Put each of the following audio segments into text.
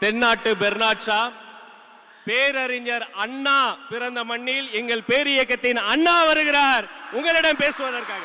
தென்னாட்டு பெர்னாட்ஷா பேரறிஞர் அண்ணா பிறந்த மண்ணில் எங்கள் பேரியக்கத்தின் அண்ணா வருகிறார். உங்களிடம் பேசுவதற்காக.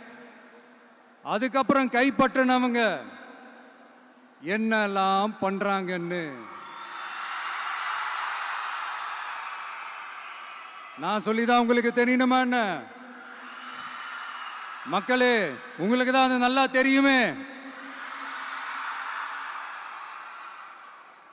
அதுக்கப்புறம் கைப்பற்றினவங்க என்னெல்லாம் பண்றாங்கன்னு. நான் சொல்லிதான் உங்களுக்கு தெரியணுமா என்ன? மக்களே உங்களுக்கு தான் அது நல்லா தெரியுமே?